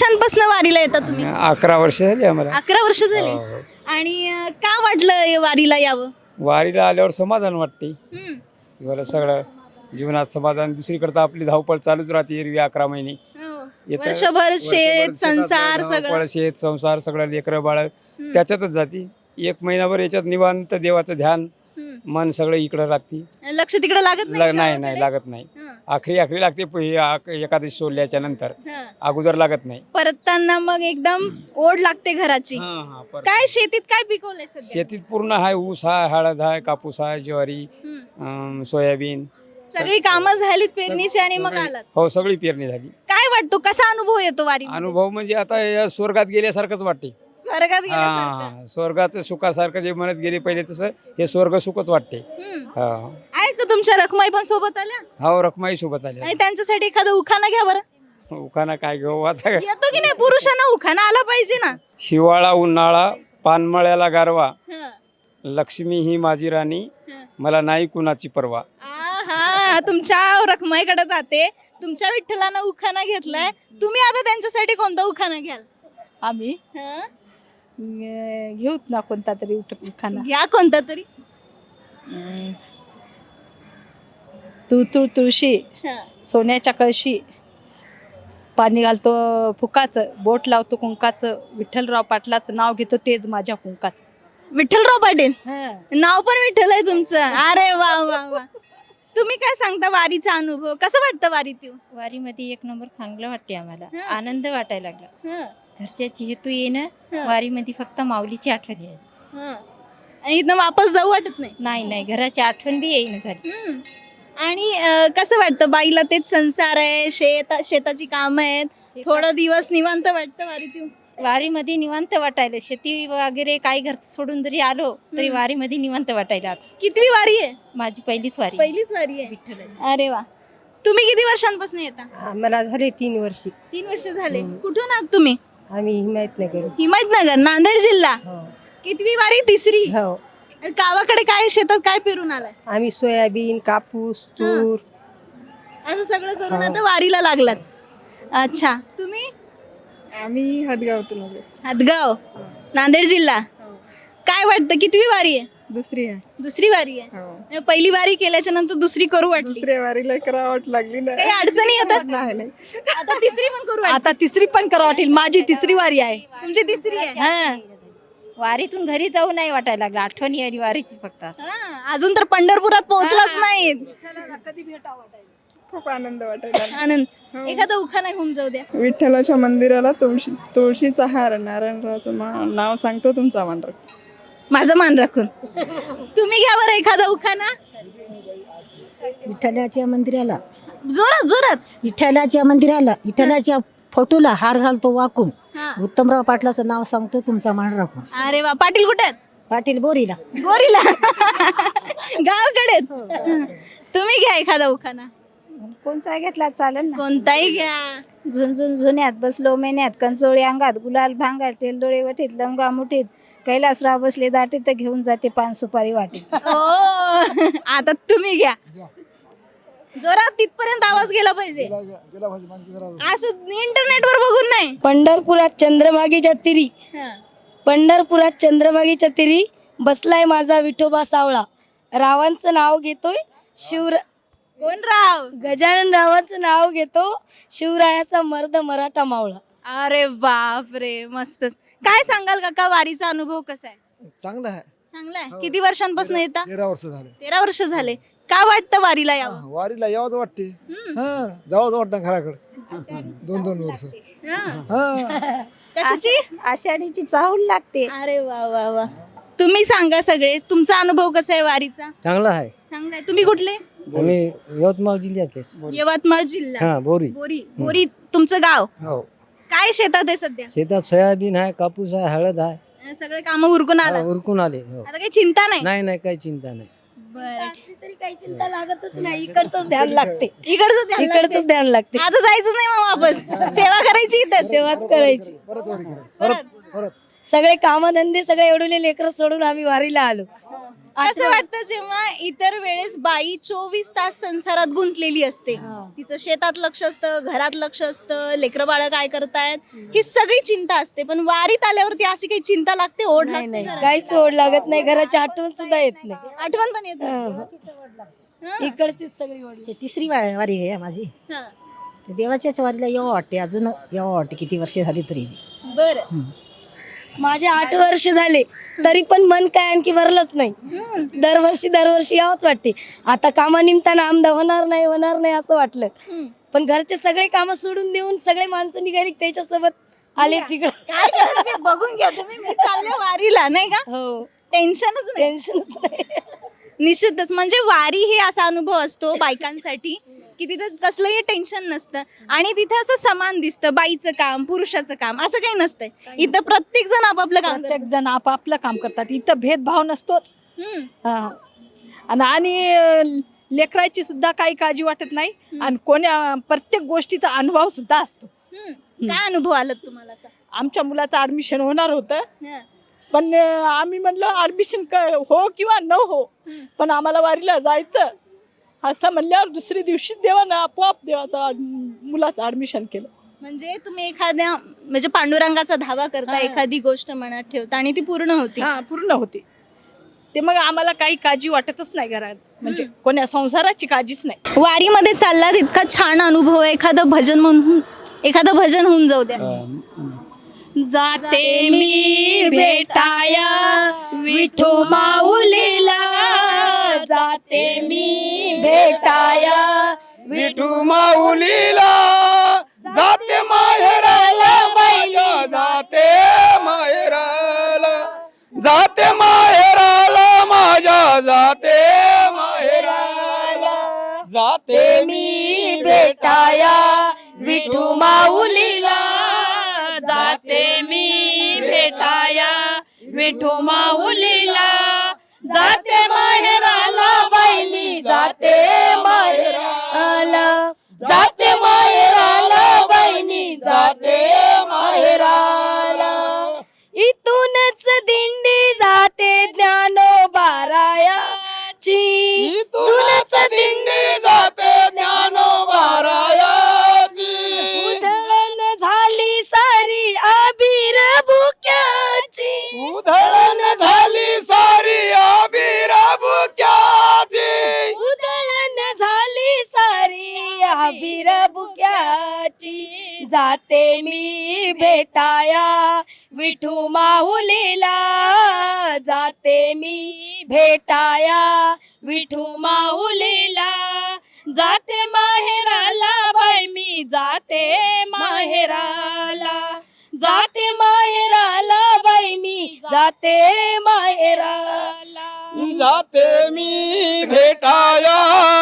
वर्षांपासून वारीला येता तुम्ही अकरा वर्ष झाली आम्हाला अकरा वर्ष झाले हो. आणि अं, का वाटलं हे वारीला यावं वारीला आल्यावर समाधान वाटते हम्म. सगळं जीवनात समाधान दुसरीकडे तर आपली धावपळ चालूच राहते एरवी अकरा महिने हो. येतं- वर्षभर वर्षभर शेत शेतात संसार धावपळ, सगळं शेत संसार सगळं लेकरं बाळ त्याच्यातच जाते एक महिनाभर याच्यात निवांत देवाचं ध्यान. मन सगळं इकडं लागते. लक्ष तिकडे लागत ल- नाही गावाकडे? नाही लागत नाही. हं, आखरी आखरी लागते प- हे आक- एकादशी सोडल्याच्या नंतर. हं. अगोदर लागत नाही. परतताना मग एकदम ओढ लागते घराची. काय शेतीत काय पिकवलंय सध्या? शेतीत पूर्ण आहे ऊस आहे हळद आहे कापूस आहे ज्वारी हं. अं, सोयाबीन. सगळी कामं झालीत पेरणीची आणि मग सगळी- आलात? हो सगळी पेरणी झाली. काय वाटतो कसा अनुभव येतो वारी अनुभव म्हणजे आता या स्वर्गात गेल्यासारखंच वाटते स्वर्गात गेल्यासारखं. हा स्वर्गाचं सुखासारखं जे म्हणत गेले पहिले तसं हे स्वर्ग सुखच वाटते. हम्म. हा. आहेत का तुमच्या रखमाई पण सोबत आल्या? हो रखमाई सोबत आले आणि त्यांच्यासाठी एखादं उखाणा घ्या बरं. उखाना काय घेऊ आता येतो की नाही? पुरुषांना उखाणा आला पाहिजे ना. हिवाळा उन्हाळा पानमळ्याला गारवा. हं. लक्ष्मी ही माझी राणी. हं. मला नाही कुणाची परवा. आहा, तुमच्या रखमाईकडे जाते. तुमच्या विठ्ठलानं उखाणा घेतलाय. तुम्ही आता त्यांच्यासाठी कोणता उखाणा घ्याल? आम्ही? हं? घेऊत ना कोणता तरी उठ खाना घ्या कोणता तरी. तू तुळ तुळशी हं. सोन्याच्या कळशी पाणी घालतो फुकाचं बोट लावतो कुंकाचं विठ्ठलराव पाटलाचं नाव घेतो तेच माझ्या कुंकाचं. विठ्ठलराव पाटील? नाव पण विठ्ठल आहे तुमचं. अरे वा वा वा. तुम्ही काय सांगता वारीचा अनुभव? कसं वाटतं वारीत येऊन? वारीमध्ये एक नंबर चांगलं वाटते आम्हाला. आनंद वाटायला लागला. हं, घरच्याची हेतू येणं. वारीमध्ये फक्त माऊलीची आठवण आहे हं. आणि इथनं वापस जाऊ वाटत नाही? नाही नाही घराची आठवण बी येईन घरी. हम्म. आणि अं, कसं वाटतं बाईला तेच संसार आहे शेत शेताची कामं आहेत थोडा दिवस निवांत वाटतं वारीत येऊन वारीमध्ये निवांत वाटायला शेती वगैरे काही घर सोडून जरी आलो तरी हं. वारीमध्ये निवांत वाटायला आता. कितवी वारी आहे? माझी पहिलीच वारी पहिलीच वारी आहे? विठ्ठलाची. अरे वा. तुम्ही किती वर्षांपासून येता? मला झाले तीन वर्षी. तीन वर्ष झाले. कुठून आहात तुम्ही? आम्ही हिमायतनगर. हिमायतनगर नांदेड जिल्हा. हो. कितवी वारी? तिसरी? हो. गावाकडे काय शेतात काय पेरून आलाय? आम्ही सोयाबीन कापूस तूर. असं सगळं करून आता वारीला लागलात. अच्छा. तुम्ही? आम्ही हदगावतून आलो हातगाव नांदेड जिल्हा. काय वाटतं कितवी वारी आहे? दुसरी आहे. दुसरी वारी आहे. हो. पहिली वारी केल्याच्यानंतर दुसरी करू वाटली. दुसऱ्या वारीला करा वाट लागली ना. काही अडचणी येतात? नाही नाही. आता तिसरी पण करू वाटली. आता तिसरी पण करा वाटेल माझी तिसरी वारी आहे. तुमची तिसरी आहे? हा. वारीतून घरी जाऊ नाही वाटायला लागला. आठवणी आली वारीची फक्त. हा, अजून तर पंढरपुरात पोहोचलाच नाही. खूप आनंद वाटायला आनंद. एखादा उखाणा घेऊन जाऊ द्या. विठ्ठलाच्या मंदिराला तुळशी तुळशीचा हार नारायणरावचं मा- नाव सांगतो तुमचा मांडर माझं मान राखून. तुम्ही घ्या बरं एखादा उखाणा. विठ्ठलाच्या मंदिराला. जोरात जोरात. विठ्ठलाच्या मंदिराला विठ्ठलाच्या फोटोला हार घालतो वाकून. हा. उत्तमराव पाटलाचं नाव सांगतो तुमचा मान राखून. अरे वा. पाटील कुठे आहेत? पाटील बोरीला. गोरीला गावाकडे आहेत. तुम्ही घ्या एखादा उखाणा. कोणचा घेतला? चालेल ना. कोणताही घ्या. झुंझुन झुन्यात बसलो मेन्यात कंचोळी अंगात गुलाल भांगात तेलडोळे वठीत लमगा मुठीत कैलासराव बसले दाटे तर घेऊन जाते पान सुपारी वाटीत ओ आता तुम्ही घ्या. जोरात तिथपर्यंत आवाज गेला पाहिजे. असं इंटरनेटवर बघून नाही. पंढरपुरात चंद्रभागेच्या तिरी. पंढरपुरात चंद्रभागेच्या तिरी. बसलाय माझा विठोबा सावळा. रावांचं नाव घेतोय शिवर कोण राव? गजानन रावांचं नाव घेतो शिवरायाचा मर्द मराठा मावळा. अरे बाप रे मस्तच. काय सांगाल काका वारीचा अनुभव कसा आहे? चांगलं आहे. चांगला आहे? किती वर्षांपासून येता? तेरा वर्ष झाले. तेरा वर्ष झाले. का वाटतं वारीला यावं? हा, वारीला यावंच वाटते. हम्म. हा जावंच वाटतं घराकडे. दोन दोन वर्ष. हा. हा. कशाची? आषाढीची चाहूल लागते. अरे वा वा वा. तुम्ही सांगा सगळे तुमचा अनुभव कसा आहे वारीचा? चांगला आहे. चांगला आहे. तुम्ही कुठले? आम्ही यवतमाळ जिल्ह्यातले यवतमाळ जिल्हा. हा बोरी. बोरी. बोरी तुमचं गाव? हो. काय शेतात आहे सध्या? शेतात सोयाबीन आहे कापूस आहे हळद आहे. सगळे काम उरकून आला हा, उरकून आले हो. आता काही चिंता नाही? नाही नाही काही चिंता नाही. बरं. तरी काही चिंता लागतच नाही. इकडचंच ध्यान लागते. इकडचं ध्यान लागते. ध्यान लागते. आता जायचंच नाही मग वापस. सेवा करायची इथं? सेवाच करायची. परत सगळे कामधंदे सगळे एवढले लेकरं सोडून आम्ही वारीला आलो. कसं वाटतं जेव्हा इतर वेळेस बाई चोवीस तास संसारात गुंतलेली असते? तिचं शेतात लक्ष असतं घरात लक्ष असतं लेकरं बाळ काय करतायत ही सगळी चिंता असते. पण वारीत आल्यावरती अशी काही चिंता लागते ओढ नाही लागते नाही? काहीच ओढ लागत नाही घराची आठवण सुद्धा येत नाही. आठवण पण येते. इकडचीच सगळी ओढ हे तिसरी वा- वारी आहे माझी. हा. देवाच्याच वारीला यावं वाटते अजून यावं वाटते किती वर्ष झाली तरी. बरं. माझे आठ वर्ष झाले. तरी पण मन काय आणखी भरलंच नाही. दरवर्षी दरवर्षी यावंच वाटते. आता कामानिमित्तानं आमदा होणार नाही होणार नाही असं वाटलं. पण घरचे सगळे कामं सोडून देऊन सगळे माणसं निघाली त्याच्यासोबत आले तिकडं. बघून घ्या तुम्ही. वारीला नाही का? हो. टेन्शनच टेन्शनच नाही. निश्चितच. म्हणजे वारी हे असा अनुभव असतो बायकांसाठी की तिथं कसलंही टेन्शन नसतं. आणि तिथं असं समान दिसतं बाईचं काम पुरुषाचं काम असं काही नसतंय. इथं प्रत्येक जण आपापलं काम प्रत्येक जण आपापलं काम करतात. इथं भेदभाव नसतोच. हम्म. हा. आणि आणि अं, लेकराची सुद्धा काही काळजी वाटत नाही. आणि कोण्या प्रत्येक गोष्टीचा अनुभव सुद्धा असतो. हम्म. काय अनुभव आला तुम्हाला असा? आमच्या मुलाचं ऍडमिशन होणार होतं. हं. पण आम्ही म्हणलं ऍडमिशन हो किंवा न हो. पण आम्हाला वारीला जायचं. असं म्हणल्यावर दुसरी दिवशी देवानं आपोआप देवाचं मुलाचं ऍडमिशन केलं. म्हणजे तुम्ही एखाद्या म्हणजे पांडुरंगाचा धावा करता एखादी गोष्ट मनात ठेवता आणि ती पूर्ण होती. हा पूर्ण होती. ते मग आम्हाला काही काळजी वाटतच नाही घरात. म्हणजे कोण्या संसाराची काळजीच नाही. वारीमध्ये चालला इतका छान अनुभव आहे. एखादं भजन म्हणून एखादं भजन होऊन जाऊ द्या. जाते मी भेटाया विठू माऊलीला. जाते मी भेटाया विठू माऊलीला. विठो माऊलीला. जाते माहेराला बैली जाते माहेराला. जाते माहेराला बाई जाते माहेराला. इथूनच दिंडी जाते ज्ञान महावीर बुक्याची जाते मी भेटाया. विठू माऊलीला जाते मी भेटाया. विठू माऊलीला जाते माहेराला. बाई मी जाते माहेराला. जाते माहेराला. बाई मी जाते माहेराला. जाते मी भेटाया.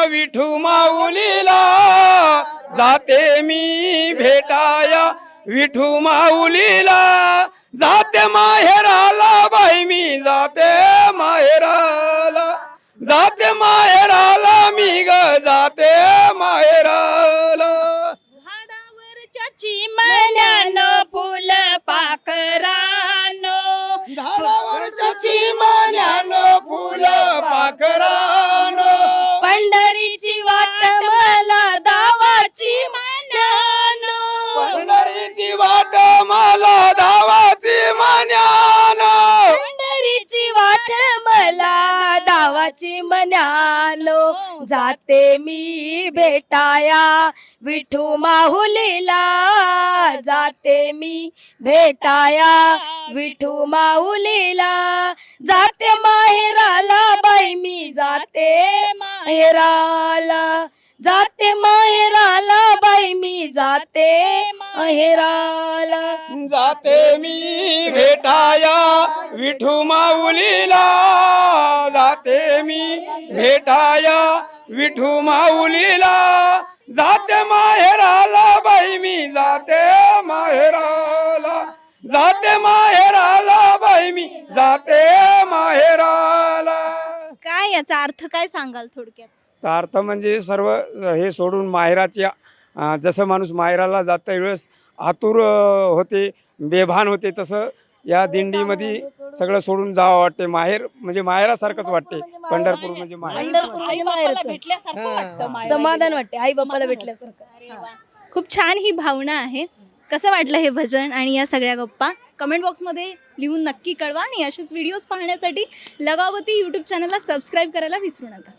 विठू माऊलीला जाते मी भेटाया विठू माऊलीला. जाते माहेराला बाई मी जाते माहेराला. जाते माहेराला मी ग जाते माहेराला. झाडावरच्या चिमण्यानं फुल पाखरानो. झाडावरच्या चिमण्यानं फुलं पाखरानं. जाते मी भेटाया. विठू माहुलीला जाते मी भेटाया. विठू माऊलीला जाते माहेराला बाई. मी जाते माहेराला. जाते माहेराला बाई. मी जाते माहेराला. जाते मी भेटाया. विठू माऊलीला जाते मी भेटाया. विठू माऊलीला जाते माहेराला बाई मी जाते माहेराला. जाते माहेराला बाई मी जाते माहेराला. काय याचा अर्थ काय सांगाल थोडक्यात? तर अर्थ म्हणजे सर्व हे सोडून माहेराच्या अं, जसं माणूस माहेराला जाता वेळेस आतुर अं, होते बेभान होते तसं या दिंडीमध्ये सगळं सोडून जावं वाटते. माहेर म्हणजे माहेरासारखंच वाटते. पंढरपूर म्हणजे माहेर. पंढरपूर म्हणजे आई-बापाला माहेरचं. भेटल्यासारखं. वाटतं मायला समाधान. वाटते. आई बाप्पाला समाधान भेटल्यासारखं. खूप छान ही भावना आहे. कसं वाटलं हे भजन आणि या सगळ्या गप्पा? कमेंट बॉक्समध्ये लिहून नक्की कळवा आणि असेच व्हिडिओज पाहण्यासाठी लगावती यूट्यूब चॅनलला सबस्क्राईब करायला विसरू नका.